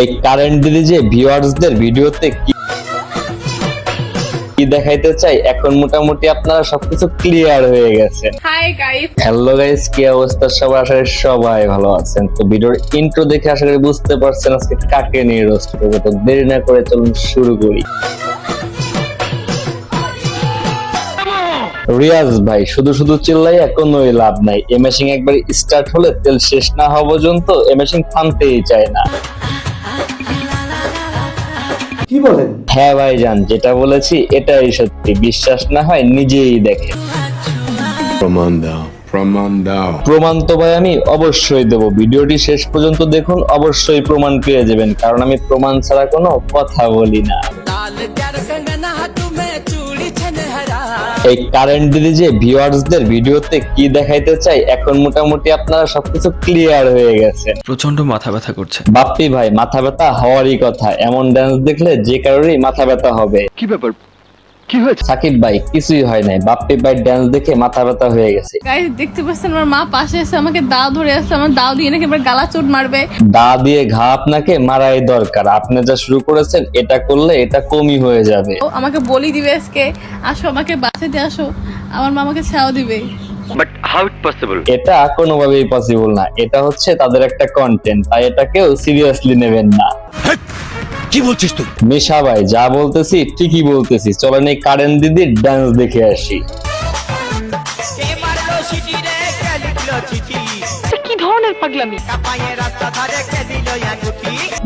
এই কারেন্ট দিদি যে ভিউয়ার্সদের ভিডিওতে কি কি দেখাইতে চাই এখন মোটামুটি আপনারা সবকিছু ক্লিয়ার হয়ে গেছে। হাই গাইস হ্যালো গাইস কি অবস্থা? সবার আশা করি সবাই ভালো আছেন। তো ভিডিওর ইন্ট্রো দেখে আশা করি বুঝতে পারছেন আজকে কাকে নিয়ে রোস্ট করব। তো দেরি না করে চলুন শুরু করি। রিয়াজ ভাই শুধু শুধু চিল্লাই কোনোই লাভ নাই। এ মেশিন একবার স্টার্ট হলে তেল শেষ না হওয়া পর্যন্ত এ মেশিন থামতেই চায় না। কি বলেন? হ্যাঁ ভাইজান যেটা বলেছি এটাই সত্যি। বিশ্বাস না হয় নিজেই দেখে। প্রমাণ দাও প্রমাণ দাও। প্রমাণ তো ভাই আমি অবশ্যই দেব। ভিডিওটি শেষ পর্যন্ত দেখুন অবশ্যই প্রমাণ পেয়ে যাবেন। কারণ আমি প্রমাণ ছাড়া কোনো কথা বলি না। এই কারেন্ট দিদি যে ভিউয়ার্সদের ভিডিওতে কি দেখাইতে চাই এখন মোটামুটি আপনারা সবকিছু ক্লিয়ার হয়ে গেছে। প্রচণ্ড মাথা ব্যথা করছে। বাপ্পি ভাই মাথা ব্যথা হওয়ারই কথা। এমন ডান্স দেখলে যে কারোরই মাথা ব্যথা হবে। কি ব্যাপার? কি হয়েছে? সাকিব ভাই কিছুই হয় নাই। বাপ্পি ভাই ডান্স দেখে মাথা ব্যথা হয়ে গেছে। গাইস দেখতে পাচ্ছেন আমার মা পাশে এসে আমাকে দাও ধরে আছে আমার দাও দিয়ে নাকি গালা চোট মারবে। দা দিয়ে ঘা আপনাকে মারাই দরকার। আপনি যা শুরু করেছেন এটা করলে এটা কমই হয়ে যাবে। ও আমাকে বলি দিবে আজকে আসো আমাকে বাঁচাতে আসো আমার মা আমাকে ছাও দিবে। বাট হাউ ইট পসিবল এটা কোনোভাবেই পসিবল না। এটা হচ্ছে তাদের একটা কন্টেন্ট তাই এটাকেও সিরিয়াসলি নেবেন না। কি বলছিস তুই? মেশা ভাই যা বলতেছি ঠিকই বলতেছি। চলেন এই কারেন দিদির ডান্স দেখে আসি।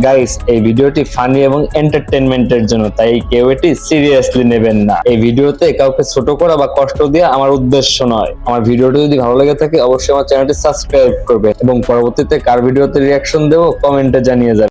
গাইস এই ভিডিওটি ফানি এবং এন্টারটেনমেন্টের জন্য তাই কেউ এটি সিরিয়াসলি নেবেন না। এই ভিডিওতে কাউকে ছোট করা বা কষ্ট দেওয়া আমার উদ্দেশ্য নয়। আমার ভিডিওটি যদি ভালো লেগে থাকে অবশ্যই আমার চ্যানেলটি সাবস্ক্রাইব করবে এবং পরবর্তীতে কার ভিডিওতে রিয়াকশন দেবো কমেন্টে জানিয়ে যাবে